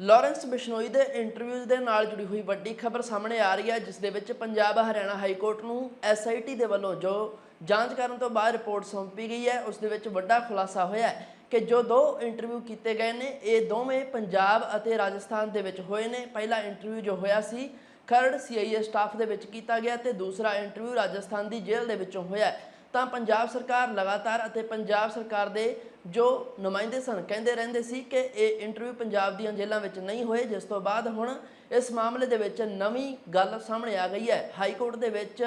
Lawrence Bishnoi ਦੇ interviews ਦੇ ਨਾਲ ਜੁੜੀ ਹੋਈ ਵੱਡੀ ਖਬਰ ਸਾਹਮਣੇ ਆ ਰਹੀ ਹੈ, ਜਿਸ ਦੇ ਵਿੱਚ ਪੰਜਾਬ ਹਰਿਆਣਾ ਹਾਈ ਕੋਰਟ ਨੂੰ ਐਸਆਈਟੀ ਦੇ ਵੱਲੋਂ ਜੋ ਜਾਂਚ ਕਰਨ ਤੋਂ ਬਾਅਦ ਰਿਪੋਰਟ ਸੌਂਪੀ ਗਈ ਹੈ, ਉਸ ਦੇ ਵਿੱਚ ਵੱਡਾ ਖੁਲਾਸਾ ਹੋਇਆ ਹੈ ਕਿ ਜੋ ਦੋ ਇੰਟਰਵਿਊ ਕੀਤੇ ਗਏ ਨੇ, ਇਹ ਦੋਵੇਂ ਪੰਜਾਬ ਅਤੇ ਰਾਜਸਥਾਨ ਦੇ ਵਿੱਚ ਹੋਏ ਨੇ ਪਹਿਲਾ ਇੰਟਰਵਿਊ ਜੋ ਹੋਇਆ ਸੀ, ਖਰੜ ਸੀਆਈਏ ਸਟਾਫ ਦੇ ਵਿੱਚ ਕੀਤਾ ਗਿਆ ਤੇ ਦੂਸਰਾ ਇੰਟਰਵਿਊ ਰਾਜਸਥਾਨ ਦੀ ਜੇਲ੍ਹ ਦੇ ਵਿੱਚੋਂ ਹੋਇਆ ਹੈ। ਤਾਂ ਪੰਜਾਬ ਸਰਕਾਰ ਲਗਾਤਾਰ ਅਤੇ ਪੰਜਾਬ ਸਰਕਾਰ ਦੇ ਜੋ ਨੁਮਾਇੰਦੇ ਸਨ, ਕਹਿੰਦੇ ਰਹਿੰਦੇ ਸੀ ਕਿ ਇਹ ਇੰਟਰਵਿਊ ਪੰਜਾਬ ਦੀਆਂ ਜੇਲ੍ਹਾਂ ਵਿੱਚ ਨਹੀਂ ਹੋਏ, ਜਿਸ ਤੋਂ ਬਾਅਦ ਹੁਣ ਇਸ ਮਾਮਲੇ ਦੇ ਵਿੱਚ ਨਵੀਂ ਗੱਲ ਸਾਹਮਣੇ ਆ ਗਈ ਹੈ। ਹਾਈ ਕੋਰਟ ਦੇ ਵਿੱਚ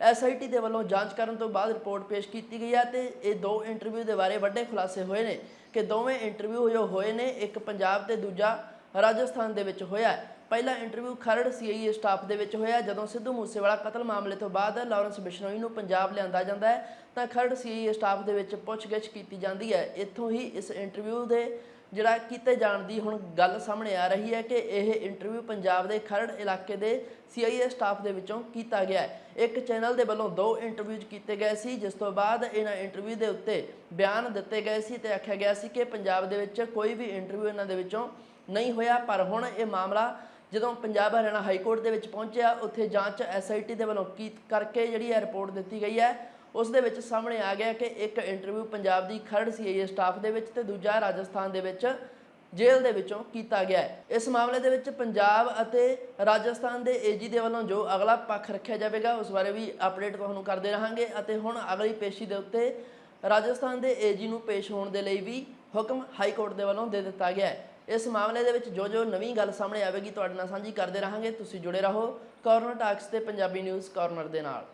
ਐਸਆਈਟੀ ਦੇ ਵੱਲੋਂ ਜਾਂਚ ਕਰਨ ਤੋਂ ਬਾਅਦ ਰਿਪੋਰਟ ਪੇਸ਼ ਕੀਤੀ ਗਈ ਹੈ ਤੇ ਇਹ ਦੋ ਇੰਟਰਵਿਊ ਦੇ ਬਾਰੇ ਵੱਡੇ ਖੁਲਾਸੇ ਹੋਏ ਨੇ ਕਿ ਦੋਵੇਂ ਇੰਟਰਵਿਊ ਜੋ ਹੋਏ ਨੇ, ਇੱਕ ਪੰਜਾਬ ਤੇ ਦੂਜਾ ਰਾਜਸਥਾਨ ਦੇ ਵਿੱਚ ਹੋਇਆ ਪਹਿਲਾ ਇੰਟਰਵਿਊ ਖਰੜ ਸੀਆਈਏ ਸਟਾਫ ਦੇ ਵਿੱਚ ਹੋਇਆ, ਜਦੋਂ ਸਿੱਧੂ ਮੂਸੇਵਾਲਾ ਕਤਲ ਮਾਮਲੇ ਤੋਂ ਬਾਅਦ ਲਾਰੈਂਸ ਬਿਸ਼ਨੋਈ ਨੂੰ ਪੰਜਾਬ ਲਿਆਂਦਾ ਜਾਂਦਾ ਹੈ, ਤਾਂ ਖਰੜ ਸੀਆਈਏ ਸਟਾਫ ਦੇ ਵਿੱਚ ਪੁੱਛਗਿੱਛ ਕੀਤੀ ਜਾਂਦੀ ਹੈ। ਇੱਥੋਂ ਹੀ ਇਸ ਇੰਟਰਵਿਊ ਦੇ ਜਿਹੜਾ ਕੀਤੇ ਜਾਣ ਦੀ ਹੁਣ ਗੱਲ ਸਾਹਮਣੇ ਆ ਰਹੀ ਹੈ ਕਿ ਇਹ ਇੰਟਰਵਿਊ ਪੰਜਾਬ ਦੇ ਖਰੜ ਇਲਾਕੇ ਦੇ ਸੀਆਈਏ ਸਟਾਫ ਦੇ ਵਿੱਚੋਂ ਕੀਤਾ ਗਿਆ ਹੈ। ਇੱਕ ਚੈਨਲ ਦੇ ਵੱਲੋਂ ਦੋ ਇੰਟਰਵਿਊਜ਼ ਕੀਤੇ ਗਏ ਸੀ, ਜਿਸ ਤੋਂ ਬਾਅਦ ਇਹਨਾਂ ਇੰਟਰਵਿਊ ਦੇ ਉੱਤੇ ਬਿਆਨ ਦਿੱਤੇ ਗਏ ਸੀ ਤੇ ਆਖਿਆ ਗਿਆ ਸੀ ਕਿ ਪੰਜਾਬ ਦੇ ਵਿੱਚ ਕੋਈ ਵੀ ਇੰਟਰਵਿਊ ਇਹਨਾਂ ਦੇ ਵਿੱਚੋਂ ਨਹੀਂ ਹੋਇਆ, ਪਰ ਹੁਣ ਇਹ ਮਾਮਲਾ ਜਦੋਂ ਪੰਜਾਬ ਹਰਿਆਣਾ ਹਾਈ ਕੋਰਟ ਦੇ ਵਿੱਚ ਪਹੁੰਚਿਆ, ਉੱਥੇ ਜਾਂਚ ਐਸਆਈਟੀ ਦੇ ਵੱਲੋਂ ਕੀ ਕਰਕੇ ਜਿਹੜੀ ਇਹ ਰਿਪੋਰਟ ਦਿੱਤੀ ਗਈ ਹੈ ਉਸ ਦੇ ਵਿੱਚ ਸਾਹਮਣੇ ਆ ਗਿਆ ਕਿ ਇੱਕ ਇੰਟਰਵਿਊ ਪੰਜਾਬ ਦੀ ਖਰੜ ਸੀਆਈਏ ਸਟਾਫ ਦੇ ਵਿੱਚ ਤੇ ਦੂਜਾ ਰਾਜਸਥਾਨ ਦੇ ਵਿੱਚ ਜੇਲ੍ਹ ਦੇ ਵਿੱਚੋਂ ਕੀਤਾ ਗਿਆ ਹੈ। ਇਸ ਮਾਮਲੇ ਦੇ ਵਿੱਚ ਪੰਜਾਬ ਅਤੇ ਰਾਜਸਥਾਨ ਦੇ ਏਜੀ ਦੇ ਵੱਲੋਂ ਜੋ ਅਗਲਾ ਪੱਖ ਰੱਖਿਆ ਜਾਵੇਗਾ, ਉਸ ਬਾਰੇ ਵੀ ਅਪਡੇਟ ਤੁਹਾਨੂੰ ਕਰਦੇ ਰਹਾਂਗੇ ਅਤੇ ਹੁਣ ਅਗਲੀ ਪੇਸ਼ੀ ਦੇ ਉੱਤੇ ਰਾਜਸਥਾਨ ਦੇ ਏਜੀ ਨੂੰ ਪੇਸ਼ ਹੋਣ ਦੇ ਲਈ ਵੀ ਹੁਕਮ ਹਾਈ ਕੋਰਟ ਦੇ ਵੱਲੋਂ ਦੇ ਦਿੱਤਾ ਗਿਆ ਹੈ। ਇਸ ਮਾਮਲੇ ਦੇ ਵਿੱਚ ਜੋ ਜੋ ਨਵੀਂ ਗੱਲ ਸਾਹਮਣੇ ਆਵੇਗੀ, ਤੁਹਾਡੇ ਨਾਲ ਸਾਂਝੀ ਕਰਦੇ ਰਹਾਂਗੇ। ਤੁਸੀਂ ਜੁੜੇ ਰਹੋ ਕਾਰਨਰ ਟਾਕਸ ਤੇ ਪੰਜਾਬੀ ਨਿਊਜ਼ ਕਾਰਨਰ ਦੇ ਨਾਲ।